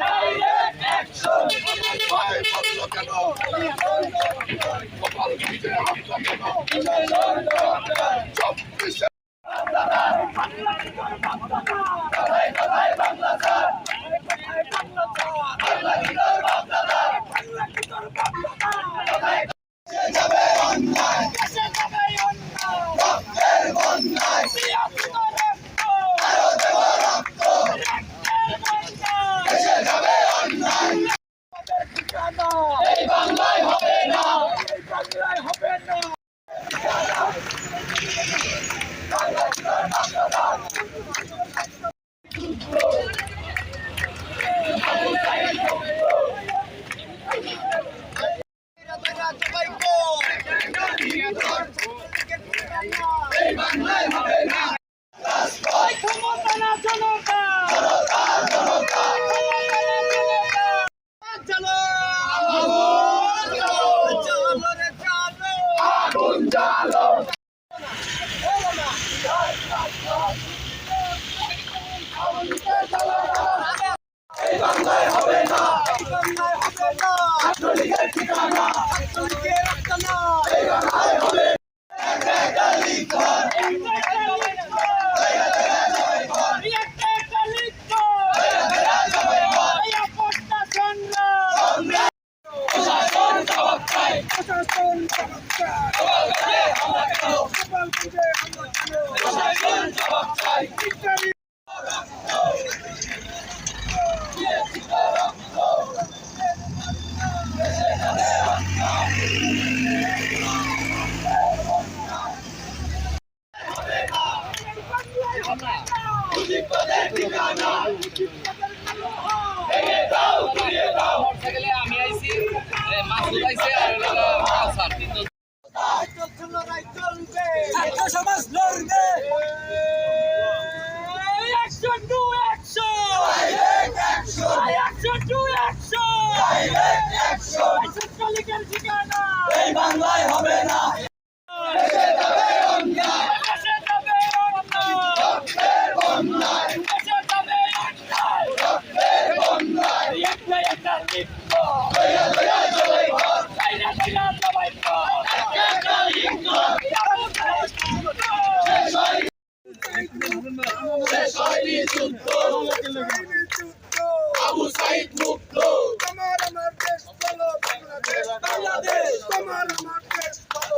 Direct action ভাই বলল কেন গোপাল গঞ্জে হামলা কেন চব্বিশে এই বাংলায় হবে না এই বাংলায় হবে না ক্ষমতা না জনতা জনতা জনতা চলো চলো রে চলো আগুন জ্বালো এই বাংলায় হবে না এই বাংলায় হবে না ছাত্রলীগের ঠিকানা আতঙ্কে রাখতে না এই বাংলায় হবে প্রশাসন জবাব চাই প্রশাসন জবাব চাই মুজিববাদের ঠিকানা ভেঙে সমাজ লড়বে। Action to action action to action ছাত্রলীগের ঠিকানা! এই বাংলায় হবে না। দেশে যাবে যুদ্ধ আবু সাইদ মুক্ত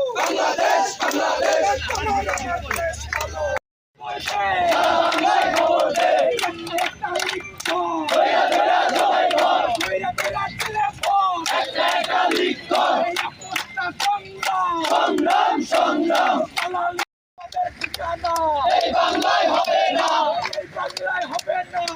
বাংলাদেশ বাংলাদেশ বাংলায় খবর দে দয়া দয়া জয় ঘর একটা একটা লিঙ্গ সংগ্রাম সংগ্রাম এই বাংলায় হবে না। হবে না